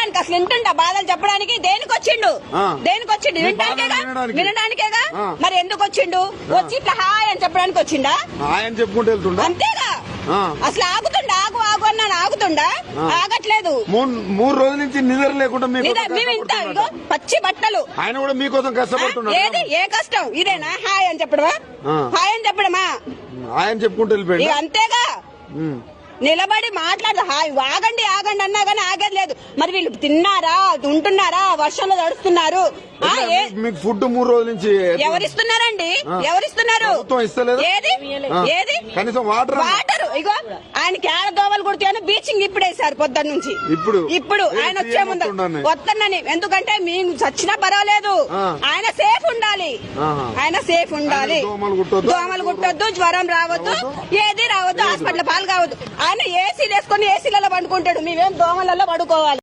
చెప్పడానికి అసలు వింటుండా? బాధలు చెప్పడానికి? దేనికి వచ్చిండు. దేనికి వచ్చిండు వినడానికేగా. వినడానికేగా. మరి ఎందుకు వచ్చిండు వచ్చి ఇట్లా హాయ్ అని చెప్పడానికి వచ్చిండా ఆయన చెప్పుకుంటూ వెళ్తుండా? అంతేగా. అసలు ఆగుతుండా? ఆగు ఆగు అన్నాను. ఆగుతుండా? ఆగట్లేదు. మూడు రోజుల నుంచి నిద్ర లేకుండా మేము ఇంత పచ్చి బట్టలు. ఆయన కూడా మీకోసం? కష్టపడుతున్నాడు. ఏది? ఏ కష్టం? ఇదేనా? హాయ్ అని చెప్పడమా. హాయ్ అని చెప్పడమా? ఆయన చెప్పుకుంటూ వెళ్ళిపోయాడు. ఇక అంతేగా. నిలబడి మాట్లాడదు హాయ్ ఆగండి ఆగండి అన్నా కానీ ఆగేది లేదు మరి వీళ్ళు తిన్నారా ఉంటున్నారా వర్షంలో తడుస్తున్నారు మీకు- ఫుడ్ మూడు రోజుల నుంచి? ఎవరిస్తున్నారండి ఎవరిస్తున్నారు? ఏది. ఏది కనీసం వాటర్? వాటర్ ఇగో ఆయన కేడ దోవలు కొడితే బీచింగ్ ఇప్పుడేసారు పొద్దున్న నుంచి ఇప్పుడు? ఇప్పుడు ఆయన వచ్చే ముందు వస్తుండని? వద్దనని ఎందుకంటే మేము చచ్చినా పర్వాలేదు. ఆయన సేఫ్ ఉండాలి. ఆయన సేఫ్ ఉండాలి. ఆయన దోమలు కుట్టొద్దు. దోమలు కుట్టొద్దు జ్వరం రావద్దు ఏది రావద్దు హాస్పిటల్ పాలు కావద్దు. ఆయన ఏసీలు వేసుకొని ఏసీలలో పండుకుంటాడు. మేమేం దోమలలో పడుకోవాలి.